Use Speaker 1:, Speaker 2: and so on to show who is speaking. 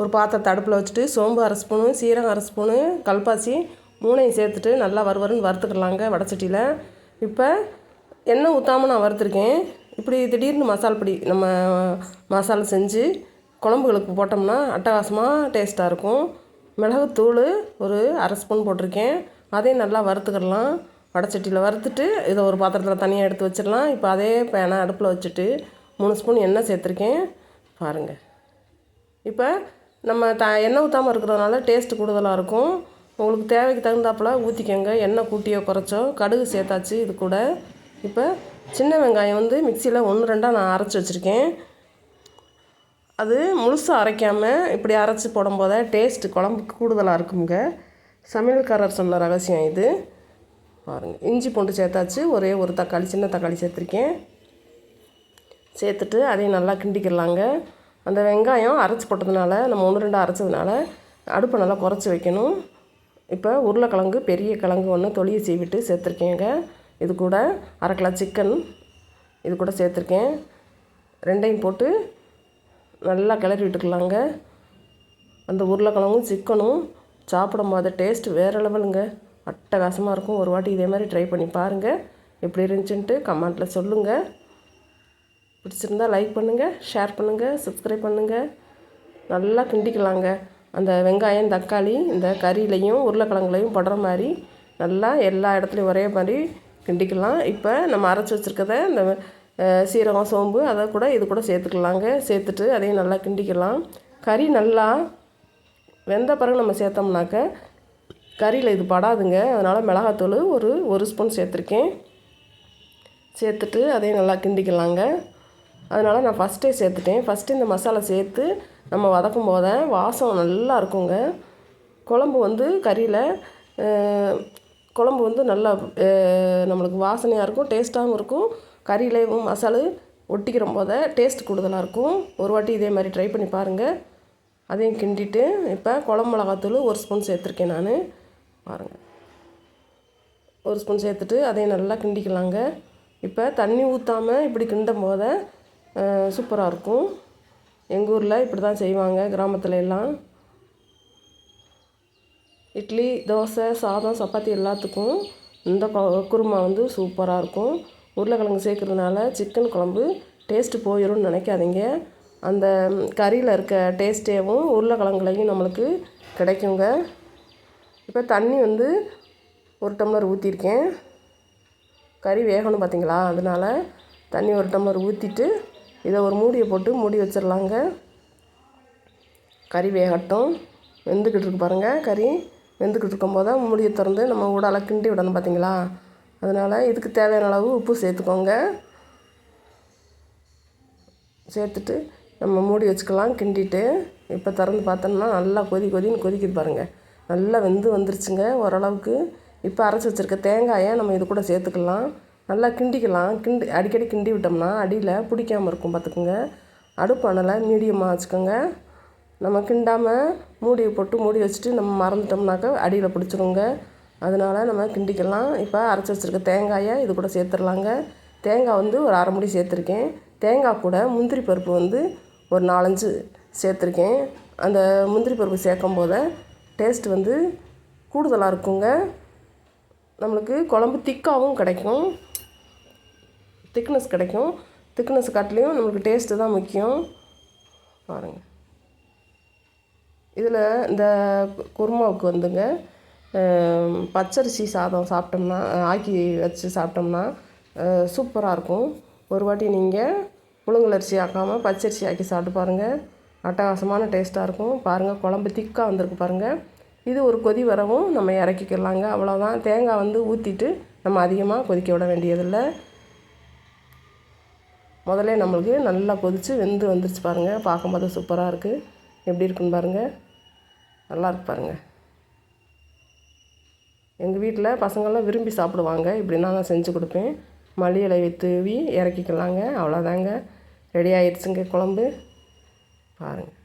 Speaker 1: ஒரு பாத்திரத்தை அடுப்பில் வச்சுட்டு சோம்பு அரை ஸ்பூனு சீரகம் அரை ஸ்பூனு கல்பாசி மூணையும் சேர்த்துட்டு நல்லா வறுவருன்னு வறுத்துக்கலாங்க வடச்சட்டியில் இப்போ எண்ணெய் ஊற்றாமல் நான் வறுத்துருக்கேன். இப்படி திடீர்னு மசால் பொடி நம்ம மசாலா செஞ்சு குழம்புகளுக்கு போட்டோம்னா அட்டகாசமாக டேஸ்ட்டாக இருக்கும். மிளகுத்தூள் ஒரு அரை ஸ்பூன் போட்டிருக்கேன். அதையும் நல்லா வறுத்துக்கிடலாம். வடச்சட்டியில் வறுத்துட்டு இதை ஒரு பாத்திரத்தில் தனியாக எடுத்து வச்சிடலாம். இப்போ அதே பேனை அடுப்பில் வச்சுட்டு மூணு ஸ்பூன் எண்ணெய் சேர்த்துருக்கேன். பாருங்கள் இப்போ நம்ம த எண்ணெய் ஊற்றாமல் இருக்கிறதுனால டேஸ்ட்டு கூடுதலாக இருக்கும். உங்களுக்கு தேவைக்கு தகுந்தாப்புல ஊற்றிக்கோங்க எண்ணெய் கூட்டியோ குறைச்சோ கடுகு சேர்த்தாச்சு இது கூட. இப்போ சின்ன வெங்காயம் வந்து மிக்சியில் ஒன்று ரெண்டாக நான் அரைச்சி வச்சுருக்கேன். அது முழுசாக அரைக்காமல் இப்படி அரைச்சி போடும்போதே டேஸ்ட்டு குழம்புக்கு கூடுதலாக இருக்குங்க. சமையல்காரர் சொன்ன ரகசியம் இது. பாருங்கள் இஞ்சி பூண்டு சேர்த்தாச்சு ஒரே ஒரு தக்காளி சின்ன தக்காளி சேர்த்துருக்கேன். சேர்த்துட்டு அதையும் நல்லா கிண்டிக்கிடலாங்க அந்த வெங்காயம் அரைச்சி போட்டதுனால நம்ம ஒன்று ரெண்டு அரைச்சதுனால அடுப்பை நல்லா குறைச்சி வைக்கணும். இப்போ உருளைக்கிழங்கு பெரிய கிழங்கு ஒன்று தொளியை சீவிட்டு சேர்த்துருக்கேங்க. இது கூட அரை கிலோ சிக்கன் இது கூட சேர்த்துருக்கேன். ரெண்டையும் போட்டு நல்லா கிளறி விட்டுக்கலாங்க. அந்த உருளைக்கிழங்கும் சிக்கனும் சாப்பிடும் போது டேஸ்ட் வேறு லெவலுங்க. அட்டகாசமாக இருக்கும். ஒரு வாட்டி இதே மாதிரி ட்ரை பண்ணி பாருங்கள் எப்படி இருந்துச்சுன்ட்டு கமெண்ட்டில் சொல்லுங்கள் பிடிச்சிருந்தா லைக் பண்ணுங்கள் ஷேர் பண்ணுங்கள் சப்ஸ்கிரைப் பண்ணுங்கள் நல்லா கிண்டிக்கலாங்க. அந்த வெங்காயம் தக்காளி இந்த கறியிலையும் உருளைக்கிழங்குலையும் படுற மாதிரி நல்லா எல்லா இடத்துலையும் ஒரே மாதிரி கிண்டிக்கலாம். இப்போ நம்ம அரைச்சி வச்சுருக்கத இந்த சீரகம் சோம்பு அதை கூட இது கூட சேர்த்துக்கலாங்க. சேர்த்துட்டு அதையும் நல்லா கிண்டிக்கலாம். கறி நல்லா வெந்த பிறகு நம்ம சேர்த்தோம்னாக்க கறியில் இது படாதுங்க. அதனால் மிளகாத்தூள் ஒரு ஒரு ஸ்பூன் சேர்த்துருக்கேன். சேர்த்துட்டு அதையும் நல்லா கிண்டிக்கலாங்க. அதனால் நான் ஃபஸ்ட்டே சேர்த்துட்டேன். ஃபஸ்ட்டு இந்த மசாலா சேர்த்து நம்ம வதக்கும் போத வாசம் நல்லா இருக்குங்க. குழம்பு வந்து கறியில் குழம்பு வந்து நல்லா நம்மளுக்கு வாசனையாக இருக்கும் டேஸ்ட்டாகவும் இருக்கும். கறியிலையும் மசாலு ஒட்டிக்கிற போத டேஸ்ட் கூடுதலாக இருக்கும். ஒரு வாட்டி இதே மாதிரி ட்ரை பண்ணி பாருங்கள் அதையும் கிண்டிட்டு இப்போ குழம்பு மிளகாத்தூள் ஒரு ஸ்பூன் சேர்த்துருக்கேன் நான். பாருங்கள் ஒரு ஸ்பூன் சேர்த்துட்டு அதையும் நல்லா கிண்டிக்கலாங்க. இப்போ தண்ணி ஊற்றாமல் இப்படி கிண்டும் போத சூப்பராக இருக்கும். எங்கள் ஊரில் இப்படி தான் செய்வாங்க கிராமத்தில் எல்லாம். இட்லி தோசை சாதம் சப்பாத்தி எல்லாத்துக்கும் இந்த குருமா வந்து சூப்பராக இருக்கும். உருளைக்கிழங்கு சேர்க்குறதுனால சிக்கன் குழம்பு டேஸ்ட்டு போயிடும்னு நினைக்காதீங்க. அந்த கறியில் இருக்க டேஸ்ட்டேவும் உருளைக்கிழங்குலையும் நம்மளுக்கு கிடைக்குங்க. இப்போ தண்ணி வந்து ஒரு டம்ளர் ஊற்றிருக்கேன் கறி வேகணும் பார்த்தீங்களா அதனால் தண்ணி ஒரு டம்ளர் ஊற்றிட்டு இதை ஒரு மூடியை போட்டு மூடி வச்சிடலாங்க. கறி வேகட்டும். வெந்துக்கிட்டு இருக்கு பாருங்கள் கறி வெந்துக்கிட்டு இருக்கும்போது தான் மூடியை திறந்து நம்ம ஊடால கிண்டி விடணும் பார்த்தீங்களா அதனால் இதுக்கு தேவையான அளவு உப்பு சேர்த்துக்கோங்க. சேர்த்துட்டு நம்ம மூடி வச்சுக்கலாம் கிண்டிட்டு. இப்போ திறந்து பார்த்தோம்னா நல்லா கொதி கொதின்னு கொதிக்குது பாருங்கள் நல்லா வெந்து வந்துருச்சுங்க ஓரளவுக்கு. இப்போ அரைச்சி வச்சுருக்க தேங்காயை நம்ம இது கூட சேர்த்துக்கலாம். நல்லா கிண்டிக்கலாம். கிண்டி அடிக்கடி கிண்டி விட்டோம்னா அடியில் பிடிக்காமல் இருக்கும் பார்த்துக்குங்க. அடுப்பு மீடியமாக வச்சுக்கோங்க. நம்ம கிண்டாமல் மூடியை போட்டு மூடி வச்சுட்டு நம்ம மறந்துட்டோம்னாக்கா அடியில் பிடிச்சிருங்க. அதனால் நம்ம கிண்டிக்கலாம். இப்போ அரைச்சி வச்சுருக்க தேங்காயை இது கூட சேர்த்துடலாங்க. தேங்காய் வந்து ஒரு அரை முடி சேர்த்துருக்கேன். தேங்காய் கூட முந்திரி பருப்பு வந்து ஒரு நாலஞ்சு சேர்த்துருக்கேன். அந்த முந்திரி பருப்பு சேர்க்கும் போது டேஸ்ட் வந்து கூடுதலாக இருக்குங்க. நம்மளுக்கு குழம்பு திக்காகவும் கிடைக்கும். திக்னஸ் கிடைக்கும். திக்னஸ் காட்டிலையும் நம்மளுக்கு டேஸ்ட்டு தான் முக்கியம். பாருங்கள் இதில் இந்த குருமாவுக்கு வந்துங்க பச்சரிசி சாதம் சாப்பிட்டோம்னா ஆக்கி வச்சு சாப்பிட்டோம்னா சூப்பராக இருக்கும். ஒரு வாட்டி நீங்கள் புழுங்கலரிசி ஆக்காமல் பச்சரிசி ஆக்கி சாப்பிட்டு பாருங்கள் அட்டகாசமான டேஸ்ட்டாக இருக்கும். பாருங்கள் குழம்பு திக்காக வந்திருக்கு பாருங்கள் இது ஒரு கொதி வரவும் நம்ம இறக்கிக்கலாங்க. அவ்வளோதான் தேங்காய் வந்து ஊற்றிட்டு நம்ம அதிகமாக கொதிக்க விட வேண்டியதில்லை. முதல்ல நம்மளுக்கு நல்லா கொதித்து வெந்து வந்துருச்சு பாருங்கள் பார்க்கும்போது சூப்பராக இருக்குது எப்படி இருக்குன்னு பாருங்கள் நல்லா இருக்கு பாருங்கள் எங்கள் வீட்டில் பசங்கள்லாம் விரும்பி சாப்பிடுவாங்க. இப்படின்னா நான் செஞ்சு கொடுப்பேன். மல்லி இலையை தூவி இறக்கிக்கலாங்க. அவ்வளோதாங்க ரெடி ஆயிடுச்சுங்க குழம்பு. பாருங்கள்